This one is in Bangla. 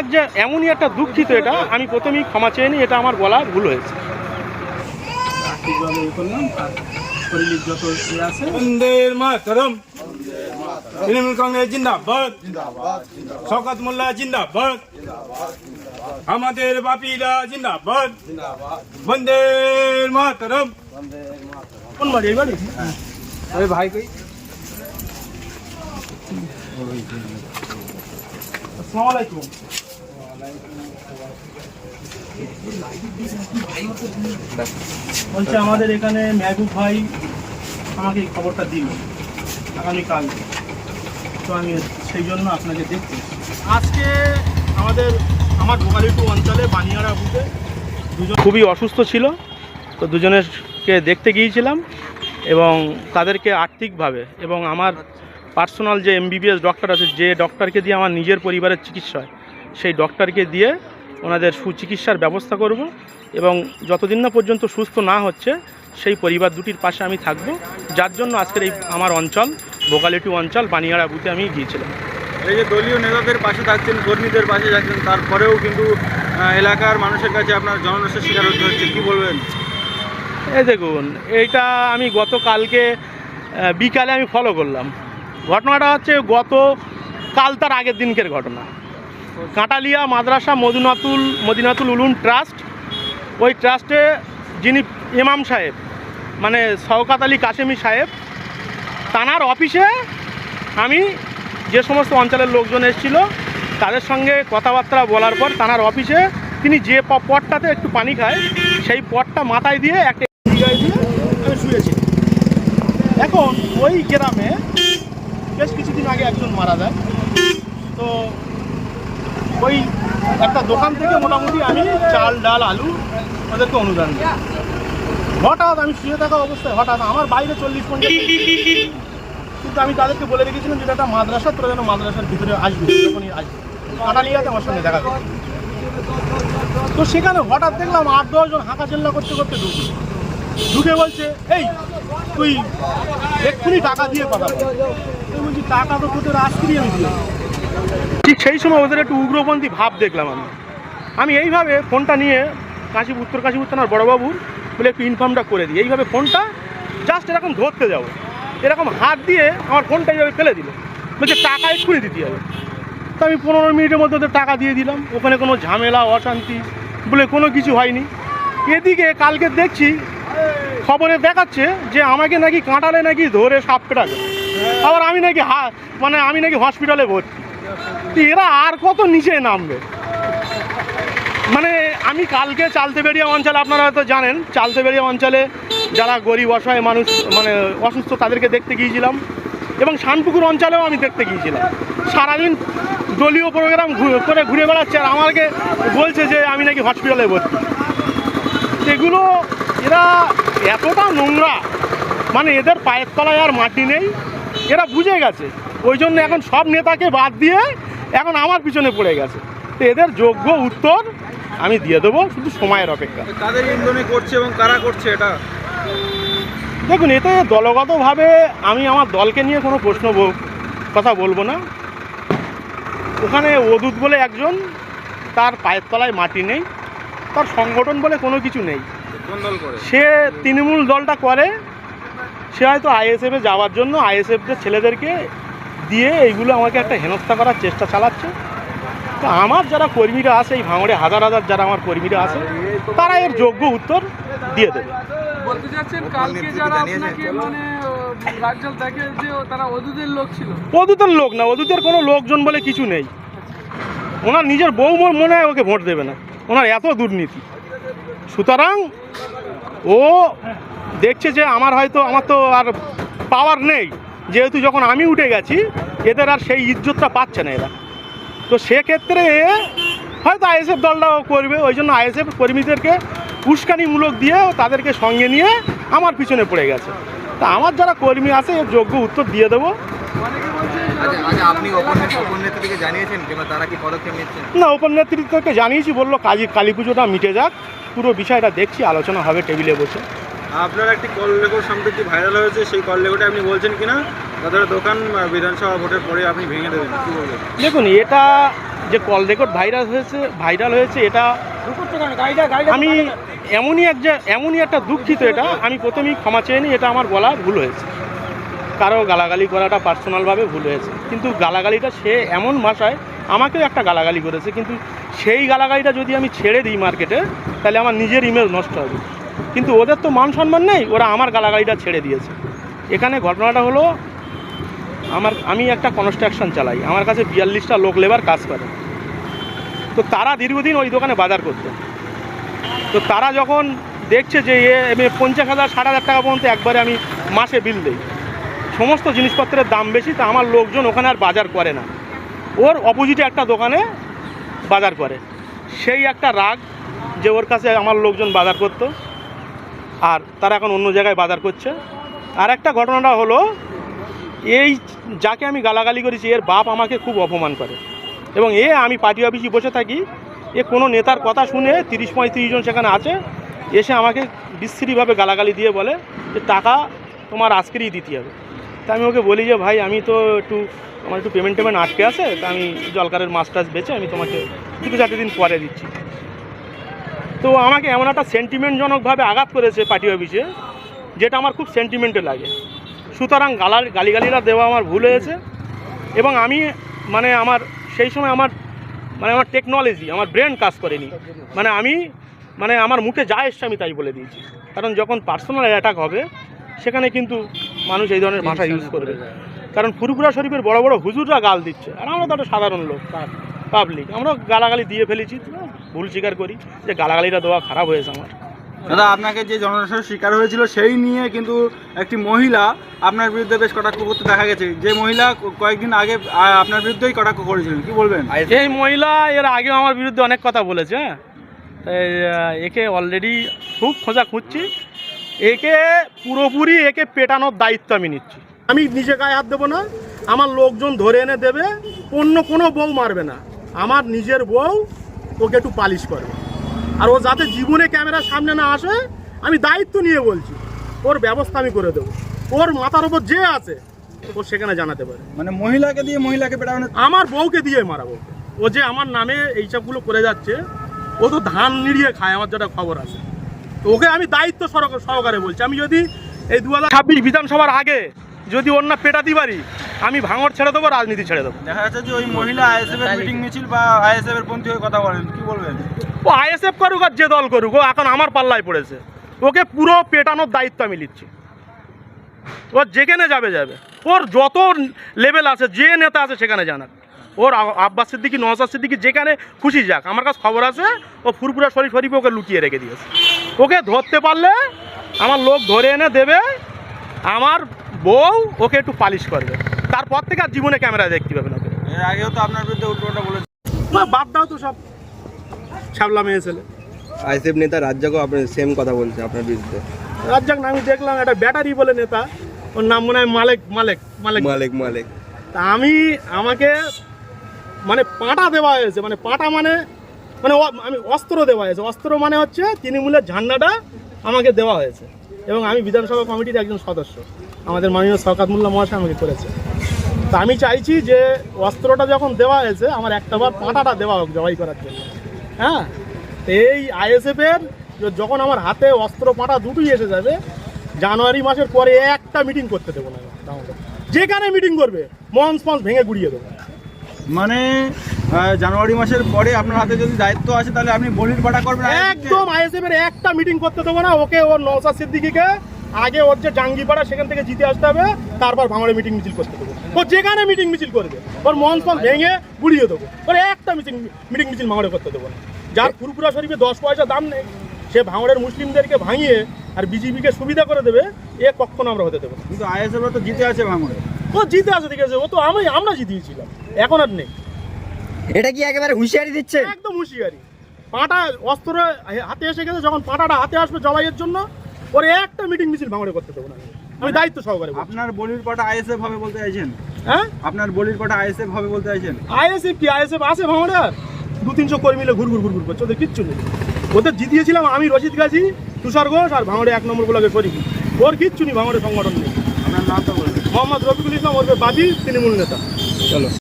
এক যে এমনই একটা দুঃখিত এটা আমি প্রথমেই ক্ষমা চেয়ে নিই এটা আমার বলা ভুল হয়েছে। আমাদের বাপিরা জিন্দাবাদ। বন্দের মাতরম। কোন বাড়ি এই বাড়ি? ভাই কই? আসসালামু আলাইকুম। বলছে, আমাদের এখানে মেহবুব ভাই আমাকে এই খবরটা দিল আগামীকাল। তো আমি সেই জন্য আপনাকে দেখছি। আজকে আমাদের, আমার ভোগালিটু অঞ্চলে বানিয়ারা বুথে দুজন খুবই অসুস্থ ছিল, তো দুজনেরকে দেখতে গিয়েছিলাম এবং তাদেরকে আর্থিকভাবে এবং আমার পার্সোনাল যে এমবিবিএস ডক্টর আছে, যে ডক্টরকে দিয়ে আমার নিজের পরিবারের চিকিৎসা হয় সেই ডক্টরকে দিয়ে ওনাদের সুচিকিৎসার ব্যবস্থা করব এবং যতদিন না পর্যন্ত সুস্থ না হচ্ছে সেই পরিবার দুটির পাশে আমি থাকব। যার জন্য আজকের এই আমার অঞ্চল ভোকালিটি অঞ্চল বানিয়াড়া বুথে আমি গিয়েছিলাম। এই যে দলীয় নেতাদের পাশে থাকছেন কর্মীদের পাশে থাকছেন তারপরেও কিন্তু এলাকার মানুষের কাছে আপনার জনরসের শিকার হতে হচ্ছে কি বলবেন? এই দেখুন এইটা আমি গতকালকে বিকালে আমি ফলো করলাম। ঘটনাটা হচ্ছে গত কাল তার আগের দিনকের ঘটনা। কাঁটালিয়া মাদ্রাসা মদিনাতুল মদিনাতুল উলুম ট্রাস্ট। ওই ট্রাস্টে যিনি ইমাম সাহেব মানে শওকাত আলী কাশেমি সাহেব, তানার অফিসে আমি যে সমস্ত অঞ্চলের লোকজন এসেছিল, তাদের সঙ্গে কথাবার্তা বলার পর তানার অফিসে তিনি যে পটটাতে একটু পানি খায়, সেই পটটা মাথায় দিয়ে একটা আমি শুয়েছি। এখন ওই গ্রামে বেশ কিছুদিন আগে একজন মারা যায়। তো ওই একটা দোকান থেকে মোটামুটি আমি চাল, ডাল, আলু ওদেরকে অনুদান দিই। হঠাৎ আমি শুয়ে থাকা অবস্থায়, হঠাৎ আমার বাইরে চল্লিশ পঞ্চাশ কিন্তু আমি তাদেরকে বলে রেখেছিলাম যেটা একটা মাদ্রাসা, তোরা যেন মাদ্রাসার ভিতরে আসবে যখনই আসবে। কাটালিয়াতে আমার সঙ্গে দেখা তো সেখানে হঠাৎ দেখলাম আট দশজন হাঁকা চেল্লা করতে করতে ঢুকে। ঢুকে বলছে, এই, তুই এক্ষুনি টাকা দিয়ে কথা বল বলছি, টাকা তো তোদের আজকেরই আমি দিয়ে। ঠিক সেই সময় ওদের একটু উগ্রপন্থী ভাব দেখলাম আমি। আমি এইভাবে ফোনটা নিয়ে কাশীপুর, উত্তর কাশীপুর থানার বড়বাবুর বলে একটু ইনফর্মটা করে দিই। এইভাবে ফোনটা জাস্ট এরকম ধরতে যাব। এরকম হাত দিয়ে আমার ফোনটা এইভাবে ফেলে দিল। বলছে, টাকা এক্ষুনি দিতে হবে। তো আমি পনেরো মিনিটের মধ্যে ওদের টাকা দিয়ে দিলাম। ওখানে কোনো ঝামেলা, অশান্তি বলে কোনো কিছু হয়নি। এদিকে কালকে দেখছি খবরে দেখাচ্ছে যে আমাকে নাকি কাঁটালে নাকি ধরে সাপ পেটাবে আবার আমি নাকি হা মানে আমি নাকি হসপিটালে ভর্তি। তো এরা আর কত নিচে নামবে? মানে আমি কালকে চালতেবেড়িয়া অঞ্চলে, আপনারা হয়তো জানেন, চালতেবেড়িয়া অঞ্চলে যারা গরিব, অসহায় মানুষ মানে অসুস্থ, তাদেরকে দেখতে গিয়েছিলাম এবং শানপুকুর অঞ্চলেও আমি দেখতে গিয়েছিলাম। সারাদিন দলীয় প্রোগ্রাম করে ঘুরে বেড়াচ্ছে আর আমাকে বলছে যে, আমি নাকি হসপিটালে ভর্তি। এগুলো, এরা এতটা নোংরা মানে এদের পায়ের তলায় আর মাটি নেই, এরা বুঝে গেছে। ওই জন্য এখন সব নেতাকে বাদ দিয়ে এখন আমার পিছনে পড়ে গেছে। তো এদের যোগ্য উত্তর আমি দিয়ে দেবো শুধু সময়ের অপেক্ষা। কাদের ইন্ধনে করছে এবং কারা করছে এটা? দেখুন এতে দলগতভাবে আমি আমার দলকে নিয়ে কোনো প্রশ্ন কথা বলব না। ওখানে অদূত বলে একজন তার পায়ের তলায় মাটি নেই তার সংগঠন বলে কোনো কিছু নেই। সে তৃণমূল দলটা করে সে হয়তো আইএসএফে যাওয়ার জন্য আইএসএফদের ছেলেদেরকে দিয়ে এইগুলো আমাকে একটা হেনস্থা করার চেষ্টা চালাচ্ছে। তো আমার যারা কর্মীরা আছে এই ভাঙড়ে হাজার হাজার যারা আমার কর্মীরা আছে তারা এর যোগ্য উত্তর দিয়ে দেবে। কালকে যারা আপনাকে মানে অদূতের লোক না অদূতের কোনো লোকজন বলে কিছু নেই। ওনার নিজের বউ মনে হয় ওকে ভোট দেবে না। ওনার এত দুর্নীতি। সুতরাং ও দেখছে যে আমার হয়তো আমার তো আর পাওয়ার নেই। যেহেতু যখন আমি উঠে গেছি এদের আর সেই ইজ্জতটা পাচ্ছে না এরা। তো সেক্ষেত্রে হয়তো আইএসএফ দলটাও করবে ওই জন্য আইএসএফ কর্মীদেরকে উস্কানিমূলক দিয়ে তাদেরকে সঙ্গে নিয়ে আমার পিছনে পড়ে গেছে। তা আমার যারা কর্মী আছে এর যোগ্য উত্তর দিয়ে দেবো। আচ্ছা না ওপর নেতৃত্বকে জানিয়েছি বলল কাজী কালী পুজোটা মিটে যাক। পুরো বিষয়টা দেখছি আলোচনা হবে টেবিলে বসে। আপনার একটি কল রেকর্ড সম্প্রতি ভাইরাল হয়েছে, সেই কল রেকর্ডে আপনি বলছেন কিনা? তাদের দোকান বিধানসভা ভোটের পরে আপনি ভেঙে দেবেন, কি বলবেন? দেখুন, এটা যে কল রেকর্ড ভাইরাল হয়েছে ভাইরাল হয়েছে, এটা আমি এমনই এক এমনই একটা দুঃখিত এটা। আমি প্রথমেই ক্ষমা চেয়ে নিই, এটা আমার বলা ভুল হয়েছে। কারও গালাগালি করাটা পার্সোনালভাবে ভুল হয়েছে। কিন্তু গালাগালিটা সে এমন ভাষায় আমাকেও একটা গালাগালি করেছে, কিন্তু সেই গালাগালিটা যদি আমি ছেড়ে দিই মার্কেটে তাহলে আমার নিজের ইমেজ নষ্ট হবে। কিন্তু ওদের তো মান সম্মান নেই, ওরা আমার গালাগালিটা ছেড়ে দিয়েছে। এখানে ঘটনাটা হলো, আমার, আমি একটা কনস্ট্রাকশন চালাই, আমার কাছে বিয়াল্লিশটা লোক লেবার কাজ করে। তো তারা দীর্ঘদিন ওই দোকানে বাজার করতো। তো তারা যখন দেখছে যে এ পঞ্চাশ হাজার, ষাট হাজার টাকা পর্যন্ত একবারে আমি মাসে বিল দিই, সমস্ত জিনিসপত্রের দাম বেশি, তা আমার লোকজন ওখানে আর বাজার করে না। ওর অপোজিটে একটা দোকানে বাজার করে। সেই একটা রাগ যে ওর কাছে আমার লোকজন বাজার করতো। আর তারা এখন অন্য জায়গায় বাজার করছে। আর একটা ঘটনাটা হলো, এই যাকে আমি গালাগালি করেছি, এর বাপ আমাকে খুব অপমান করে। এবং এ আমি পার্টি অফিসে বসে থাকি, এ কোনো নেতার কথা শুনে তিরিশ পঁয়ত্রিশ জন সেখানে আছে, এসে আমাকে বিশ্রীভাবে গালাগালি দিয়ে বলে যে টাকা তোমার আজকেরই দিতে হবে। তা আমি ওকে বলি যে, ভাই, আমি তো একটু, আমার একটু পেমেন্ট টেমেন্ট আটকে আছে, তা আমি জলকারের মাছ টাছ বেচে আমি তোমাকে দুটো চারটে দিন পরে দিচ্ছি। তো আমাকে এমন একটা সেন্টিমেন্টজনকভাবে আঘাত করেছে পার্টি অফিসে, যেটা আমার খুব সেন্টিমেন্টে লাগে। সুতরাং গালার গালিগালিরা দেওয়া আমার ভুল হয়েছে এবং আমি মানে আমার, সেই সময় আমার মানে আমার টেকনোলজি আমার ব্রেন কাজ করেনি। মানে আমি মানে আমার মুখে যা এসছে আমি তাই বলে দিয়েছি। কারণ যখন পার্সোনাল অ্যাটাক হবে, সেখানে কিন্তু মানুষ এই ধরনের ভাষা ইউজ করবে। কারণ ফুরফুরা শরীফের বড় বড় হুজুররা গাল দিচ্ছে। আর আমরা তো একটা সাধারণ লোক। পাবলিক আমরা গালাগালি দিয়ে ফেলেছি ভুল স্বীকার করি যে গালাগালিটা দেওয়া খারাপ হয়েছে আমার। দাদা আপনাকে যে জনরসের শিকার হয়েছিল সেই নিয়ে কিন্তু একটি মহিলা আপনার বিরুদ্ধে বেশ কটাক্ষ করতে দেখা গেছে। যে মহিলা কয়েকদিন আগে আপনার বিরুদ্ধেই কটাক্ষ করেছিলেন কি বলবেন? এই মহিলা এর আগেও আমার বিরুদ্ধে অনেক কথা বলেছে হ্যাঁ? একে অলরেডি খুব খোঁজা খুঁজছি একে পুরোপুরি একে পেটানোর দায়িত্ব আমি নিচ্ছি। আমি নিজে গায়ে হাত দেবো না আমার লোকজন ধরে এনে দেবে অন্য কোনো বউ মারবে না। আমার নিজের বউ ওকে একটু পালিশ করবে। আর ও যাতে জীবনে ক্যামেরার সামনে না আসে আমি দায়িত্ব নিয়ে বলছি ওর ব্যবস্থা আমি করে দেবো। ওর মাথার ওপর যে আছে ও সেখানে জানাতে পারে। মানে মহিলাকে দিয়ে মহিলাকে পেটানো আমার বউকে দিয়ে মারাবো। ও যে আমার নামে এইসবগুলো করে যাচ্ছে ও তো ধান নিড়িয়ে খায় আমার যেটা খবর আছে। তো ওকে আমি দায়িত্ব সহকারে বলছি আমি যদি এই দু হাজার ছাব্বিশ বিধানসভার আগে যদি ওর না পেটাতে পারি আমি ভাঙর ছেড়ে দেবো রাজনীতি ছেড়ে দেবো। দেখা যাচ্ছে যে ওই মহিলা আইএসএফ এর মিটিং মিছিল বা আইএসএফ এর পন্থী হয়ে কথা বলেন কি বলবেন? ও আইএসএফ করুক আর যে দল করুক ও এখন আমার পাল্লায় পড়েছে। ওকে পুরো পেটানোর দায়িত্ব আমি নিচ্ছি। ও যেখানে যাবে যাবে। ওর যত লেভেল আছে যে নেতা আছে সেখানে জানাক। ওর আব্বাস সিদ্দিকি নওয়াজ সিদ্দিকি যেখানে খুশি যাক। আমার কাছে খবর আছে ও ফুরপুরা শরীফ শরীফ ওকে লুকিয়ে রেখে দিয়েছে। ওকে ধরতে পারলে আমার লোক ধরে এনে দেবে আমার বউ ওকে একটু পালিশ করবে। তারপর থেকে আর জীবনে ক্যামেরা দেখতে পাবে না ওকে এর আগেও তো আপনার বিরুদ্ধে উল্টোটা বলেছে। না, বাদ দাও তো সব। ছাবলা মেয়ে ছেলে। আইসিএফ নেতা রাজ্জাকও আপনার সেম কথা বলছে আপনার বিরুদ্ধে। রাজ্জাক না আমি দেখলাম একটা ব্যাটারি বলে নেতা। ওর নাম মনে হয় মালেক মালেক মালেক। মালিক মালিক। তা আমি আমাকে মানে পাঁটা দেওয়া হয়েছে মানে পাঁটা মানে মানে আমি অস্ত্র দেওয়া হয়েছে। অস্ত্র মানে হচ্ছে তৃণমূলের ঝান্ডাটা আমাকে দেওয়া হয়েছে। এবং আমি বিধানসভা কমিটির একজন সদস্য। আমাদের মাননীয় সরকার মোল্লা মহাশয় আমাকে করেছে। তা আমি চাইছি যে অস্ত্রটা যখন দেওয়া হয়েছে আমার একটাবার পাঁটাটা দেওয়া হোক জবাই করার জন্য। হ্যাঁ? এই আইএসএফের যখন আমার হাতে অস্ত্র পাঁটা দুটোই এসে যাবে জানুয়ারি মাসের পরে একটা মিটিং করতে দেবো না। যেখানে মিটিং করবে মঞ্চ মঞ্চ ভেঙে গুড়িয়ে দেবো। মানে জানুয়ারি মাসের পরে আপনার হাতে যদি দায়িত্ব আছে তাহলে আপনি বলির পাঠা করবেন? একদম আইএসএফ এর একটা মিটিং করতে দেবো না ওকে ওর নৌসাদ সিদ্দিকিকে আগে ওর যে জাঙ্গিপাড়া সেখান থেকে জিতে আসতে হবে তারপর ভাঙড়ে মিটিং মিছিল করতে দেবো। ও যেখানে মিটিং মিছিল করবে ওর মন মঞ্চ ভেঙে গুড়িয়ে দেবো। ওর একটা মিটিং মিটিং মিছিল ভাঙড়ে করতে দেবো না। যার ফুরপুরা শরীফে দশ পয়সা দাম নেই সে ভাঙড়ের মুসলিমদেরকে ভাঙিয়ে আর বিজেপিকে সুবিধা করে দেবে এ কখনো আমরা হতে দেবো কিন্তু আইএসএফ তো জিতে আছে ভাঙড়ে। ও জিতে আছে ঠিক আছে। ও তো আমি আমরা জিতিয়েছিলাম। এখন আর নেই। এটা কি একেবারে হুঁশিয়ারি দিচ্ছে একদম হুঁশিয়ারি। পাটা অস্ত্র হাতে এসে গেছে যখন পাটাটা হাতে আসবে জবাইয়ের জন্য ওরে একটা মিটিং মিছিল ভাঙড়ে করতে দেবো না। আমি। দায়িত্ব সহকারে আপনার বলির পাঠা আইএসএফ হবে বলতে চাইছেন? হ্যাঁ? আপনার বলির পাঠা আইএসএফ হবে বলতে চাইছেন? আইএসএফ কি? আইএসএফ আছে ভাঙড়ে? আর দু তিনশো কর্মী মিলে ঘুর ঘুর ঘুর ঘুর করছে। ওদের কিচ্ছু নেই। ওদের জিতিয়েছিলাম আমি রশিদ গাজী তুষার ঘোষ আর ভাঙড়ে এক নম্বর গুলোকে শরীফ। ওর কিচ্ছু নেই ভাঙড়ে সংগঠন নেই। মোহাম্মদ রফিকুল ইসলাম ওর বাদী তৃণমূল নেতা। চলো।